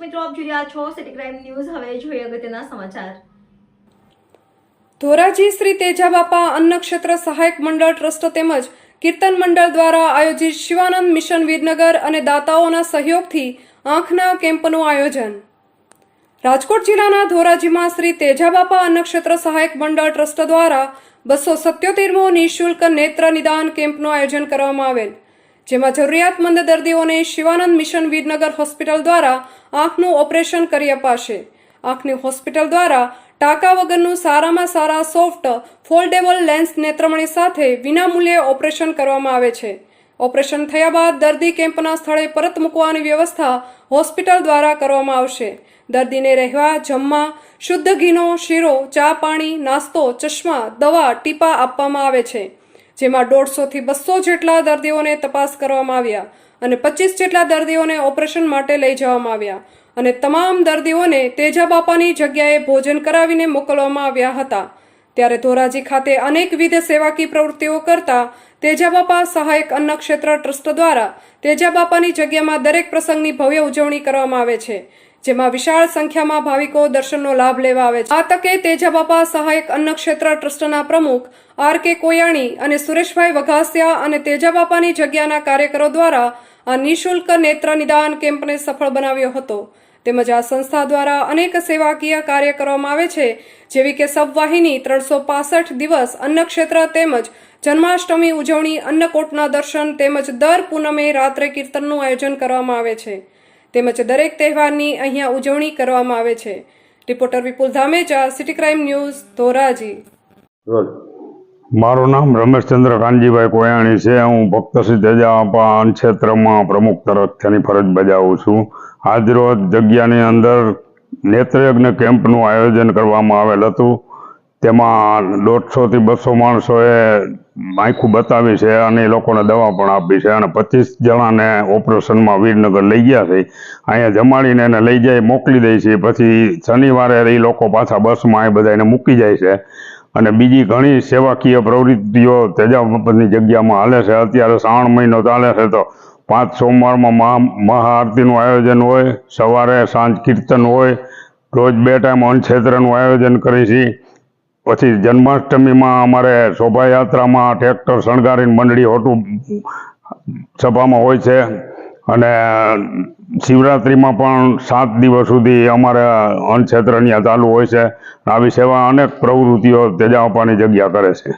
મિત્રો, આપ જોઈ રહ્યા છો સિટી ક્રાઇમ ન્યૂઝ હવે જોઈએ અગત્યના સમાચાર. ધોરાજી શ્રી તેજાબાપા અન્નક્ષેત્ર સહાયક મંડળ ટ્રસ્ટ તેમજ કીર્તન મંડળ દ્વારા આયોજિત શિવાનંદ મિશન વિરનગર અને દાતાઓના સહયોગથી આંખના કેમ્પનું આયોજન. રાજકોટ જિલ્લાના ધોરાજીમાં શ્રી તેજાબાપા અન્નક્ષેત્ર સહાયક મંડળ ટ્રસ્ટ દ્વારા બસો સત્યોતેરમો નિઃશુલ્ક નેત્ર નિદાન કેમ્પનું આયોજન કરવામાં આવેલ. જેમાં જરૂરિયાતમંદ દર્દીઓને શિવાનંદ મિશન વિરનગર હોસ્પિટલ દ્વારા આંખનું ઓપરેશન કરી અપાશે. આંખની હોસ્પિટલ દ્વારા ટાંકા વગરનું સારામાં સારા સોફ્ટ, ફોલ્ડેબલ લેન્સ નેત્રમણી સાથે વિનામૂલ્યે ઓપરેશન કરવામાં આવે છે. ઓપરેશન થયા બાદ દર્દી કેમ્પના સ્થળે પરત મૂકવાની વ્યવસ્થા હોસ્પિટલ દ્વારા કરવામાં આવશે. દર્દીને રહેવા, જમવા, શુદ્ધ ઘીનો, શીરો, ચા, પાણી, નાસ્તો, ચશ્મા, દવા, ટીપા આપવામાં આવે છે. જેમાં દોઢસોથી બસો જેટલા દર્દીઓને તપાસ કરવામાં આવ્યા અને પચીસ જેટલા દર્દીઓને ઓપરેશન માટે લઈ જવામાં આવ્યા અને તમામ દર્દીઓને તેજા બાપાની જગ્યાએ ભોજન કરાવીને મોકલવામાં આવ્યા હતા. ત્યારે ધોરાજી ખાતે અનેકવિધ સેવાકીય પ્રવૃત્તિઓ કરતા તેજાબાપા સહાયક અન્ન ક્ષેત્ર ટ્રસ્ટ દ્વારા તેજાબાપાની જગ્યામાં દરેક પ્રસંગની ભવ્ય ઉજવણી કરવામાં આવે છે. જેમાં વિશાળ સંખ્યામાં ભાવિકો દર્શનનો લાભ લેવા આવે છે. આ તકે તેજાબાપા સહાયક અન્ન ક્ષેત્ર ટ્રસ્ટના પ્રમુખ આર કે કોયાણી અને સુરેશભાઈ વઘાસિયા અને તેજાબાપાની જગ્યાના કાર્યકરો દ્વારા આ નિઃશુલ્ક નેત્ર નિદાન કેમ્પને સફળ બનાવ્યો હતો. તેમજ આ સંસ્થા દ્વારા અનેક સેવાકીય કાર્ય કરવામાં આવે છે, જેવી કે સબવાહિની ત્રણસો પાસઠ દિવસ અન્નક્ષેત્ર તેમજ જન્માષ્ટમી ઉજવણી અન્નકોટના દર્શન તેમજ દર પૂનમે રાત્રે કીર્તનનું આયોજન કરવામાં આવે છે. તેમજ દરેક તહેવારની અહીંયા ઉજવણી કરવામાં આવે છે. Reporter Vipul Dhameja city crime news Dhoraji. મારું નામ રમેશચંદ્ર કાનજીભાઈ કોયાણી છે. હું ભક્ત તેજાપાન ક્ષેત્રમાં પ્રમુખ તરફથી ફરજ બજાવું છું. આજરોજ જગ્યાની અંદર નેત્રયજ્ઞ કેમ્પનું આયોજન કરવામાં આવેલ હતું. તેમાં દોઢસોથી બસો માણસોએ આંખું બતાવી છે અને એ લોકોને દવા પણ આપી છે. અને પચીસ જણાને ઓપરેશનમાં વીરનગર લઈ ગયા છે. અહીંયા જમાડીને એને લઈ જાય, મોકલી દે છે. પછી શનિવારે એ લોકો પાછા બસમાં એ બધાને મૂકી જાય છે. અને બીજી ઘણી સેવાકીય પ્રવૃત્તિઓ તેજાપની જગ્યામાં હાલે છે. અત્યારે શ્રાવણ મહિનો ચાલે છે તો પાંચ સોમવારમાં મહા, મહાઆરતીનું આયોજન હોય, સવારે સાંજ કીર્તન હોય, રોજ બે ટાઈમ અન્નક્ષેત્રનું આયોજન કરી છીએ પછી જન્માષ્ટમીમાં અમારે શોભાયાત્રામાં ટ્રેક્ટર શણગારીને મંડળી હોટું સભામાં હોય છે. અને શિવરાત્રિમાં પણ સાત દિવસ સુધી અમારે અન્નક્ષેત્રની ચાલુ હોય છે. આવી સેવા અનેક પ્રવૃત્તિઓ તેજાવવાની જગ્યા કરે છે.